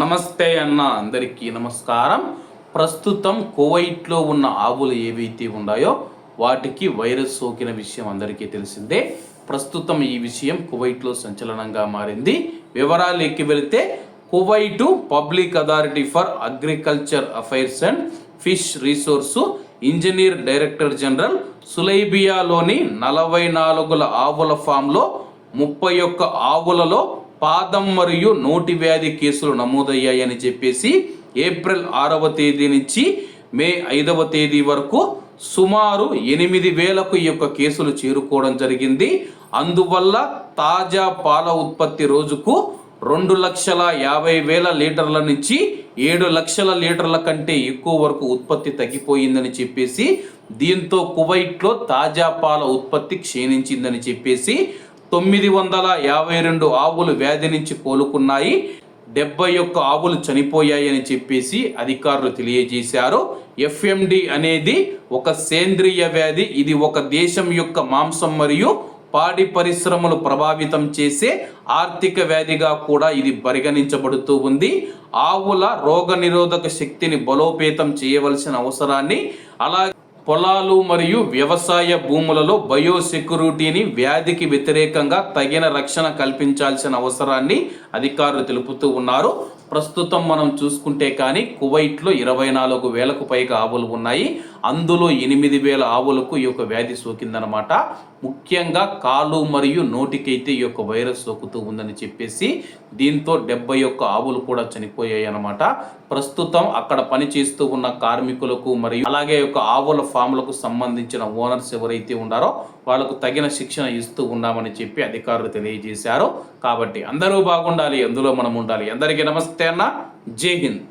నమస్తే అన్న అందరికీ నమస్కారం. ప్రస్తుతం కువైట్లో ఉన్న ఆవులు ఏవైతే ఉన్నాయో వాటికి వైరస్ సోకిన విషయం అందరికీ తెలిసిందే. ప్రస్తుతం ఈ విషయం కువైట్లో సంచలనంగా మారింది. వివరాలు ఎక్కి వెళితే Kuwait public authority for agriculture affairs and fish resource engineer director general సులైబియాలోని నలభై నాలుగుల ఆవుల ఫామ్లో ముప్పై ఒక్క ఆవులలో పాదం మరియు నోటి వ్యాధి కేసులు నమోదయ్యాయని చెప్పేసి ఏప్రిల్ ఆరవ తేదీ నుంచి మే ఐదవ తేదీ వరకు సుమారు ఎనిమిది వేలకు ఈ యొక్క కేసులు చేరుకోవడం జరిగింది. అందువల్ల తాజా పాల ఉత్పత్తి రోజుకు రెండు లక్షల యాభై వేల లీటర్ల నుంచి ఏడు లక్షల లీటర్ల కంటే ఎక్కువ వరకు ఉత్పత్తి తగ్గిపోయిందని చెప్పేసి దీంతో కువైట్లో తాజా పాల ఉత్పత్తి క్షీణించిందని చెప్పేసి తొమ్మిది వందల యాభై రెండు ఆవులు వ్యాధి నుంచి కోలుకున్నాయి డెబ్బై ఒక్క ఆవులు చనిపోయాయని చెప్పేసి అధికారులు తెలియజేశారు. ఎఫ్ఎండి అనేది ఒక సేంద్రియ వ్యాధి. ఇది ఒక దేశం యొక్క మాంసం మరియు పాడి పరిశ్రమలు ప్రభావితం చేసే ఆర్థిక వ్యాధిగా కూడా ఇది పరిగణించబడుతూ ఉంది. ఆవుల రోగనిరోధక శక్తిని బలోపేతం చేయవలసిన అవసరాన్ని అలాగే పొలాలు మరియు వ్యవసాయ భూములలో బయోసెక్యూరిటీని వ్యాధికి వ్యతిరేకంగా తగిన రక్షణ కల్పించాల్సిన అవసరాన్ని అధికారులు తెలుపుతూ ఉన్నారు. ప్రస్తుతం మనం చూసుకుంటే కానీ కువైట్లో ఇరవై నాలుగు వేలకు పైగా ఆవులు ఉన్నాయి. అందులో ఎనిమిది వేల ఆవులకు ఈ యొక్క వ్యాధి సోకిందనమాట ముఖ్యంగా కాలు మరియు నోటికైతే ఈ యొక్క వైరస్ సోకుతూ ఉందని చెప్పేసి దీంతో డెబ్బై ఒక్క ఆవులు కూడా చనిపోయాయి అనమాట ప్రస్తుతం అక్కడ పని చేస్తూ ఉన్న కార్మికులకు మరియు అలాగే యొక్క ఆవుల ఫామ్లకు సంబంధించిన ఓనర్స్ ఎవరైతే ఉన్నారో వాళ్ళకు తగిన శిక్షణ ఇస్తూ ఉన్నామని చెప్పి అధికారులు తెలియజేశారు. కాబట్టి అందరూ బాగుండాలి అందులో మనం ఉండాలి. అందరికీ నమస్తే అన్న. జై హింద్.